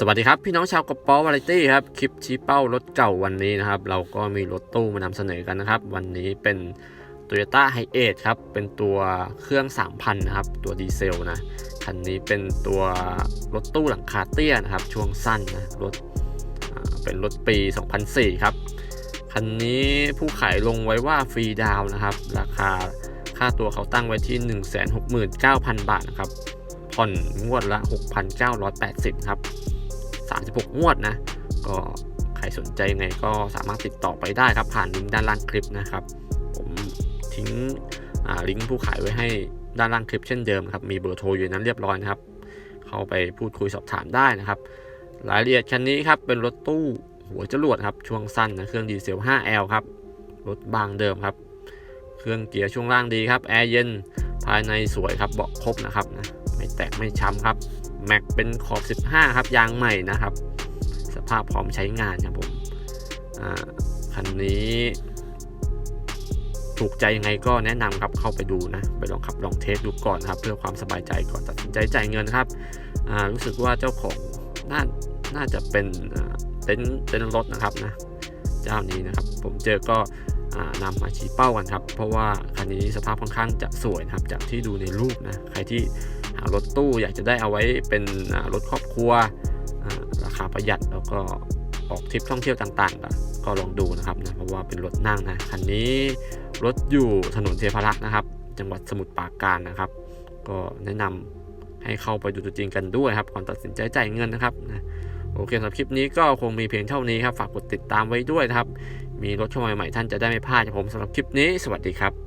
สวัสดีครับ พี่น้องชาวกระป๋อวาไรตี้ครับ คลิปชี้เป้ารถเก่าวันนี้นะครับ เราก็มีรถตู้มานำเสนอกันนะครับ วันนี้เป็น Toyota h i 8ครับ เป็นตัวเครื่อง 3,000 นะครับ ตัวดีเซลนะคันนี้เป็นตัวรถตู้หลังคาเตี้ยนะครับ ช่วงสั้นนะรถเป็นรถปี 2004 ครับ คันนี้ผู้ขายลงไว้ว่าฟรีดาวน์นะครับ ราคาค่าตัวเขาตั้งไว้ที่ 169,000 บาทนะครับผ่อนงวดละ 6,980 ครับ 36 งวดนะ ก็ใครสนใจยังไงก็สามารถติดต่อไปได้ครับ ผ่านลิงก์ด้านล่างคลิปนะครับ ผมทิ้งลิงก์ผู้ขายไว้ให้ด้านล่างคลิปเช่นเดิมครับ มีเบอร์โทรอยู่นนั้นเรียบร้อยนะครับ เข้าไปพูดคุยสอบถามได้นะครับ รายละเอียดคันนี้ครับ เป็นรถตู้หัวจรวดครับ ช่วงสั้นนะ เครื่องดีเซล 5L ครับ รถบางเดิมครับ เครื่องเกียร์ช่วงล่างดีครับ แอร์เย็น ภายในสวยครับ เบาะครบนะครับนะ ไม่แตกไม่ช้ำครับ แม็กเป็นขอบ 15 ครับยางใหม่นะครับ สภาพพร้อมใช้งานครับผมคันนี้ถูกใจยังไงก็แนะนำครับเข้าไปดูนะ ไปลองขับลองเทสดูก่อนครับ เพื่อความสบายใจก่อนตัดสินใจจ่ายเงินครับรู้สึกว่าเจ้าของน่าน่าจะเป็นเต็นเต็นรถนะครับนะเจ้านี้นะครับ ผมเจอก็นำมาชี้เป้ากันครับ เพราะว่าคันนี้สภาพค่อนข้างจะสวยนะครับจากที่ดูในรูปนะใครที่ รถตู้อยากจะได้เอาไว้เป็นรถครอบครัวราคาประหยัดแล้วก็ออกทริปท่องเที่ยวต่างๆ ก็ลองดูนะครับนะเพราะว่าเป็นรถนั่งนะคันนี้รถอยู่ถนนเทพารักษ์นะครับ จังหวัดสมุทรปราการนะครับ ก็แนะนำให้เข้าไปดูตัวจริงกันด้วยครับก่อนตัดสินใจจ่ายเงินนะครับนะโอเคสำหรับคลิปนี้ก็คงมีเพียงเท่านี้ครับฝากกดติดตามไว้ด้วยนะครับ มีรถเข้ามาใหม่ๆท่านจะได้ไม่พลาดผมสำหรับคลิปนี้ สวัสดีครับ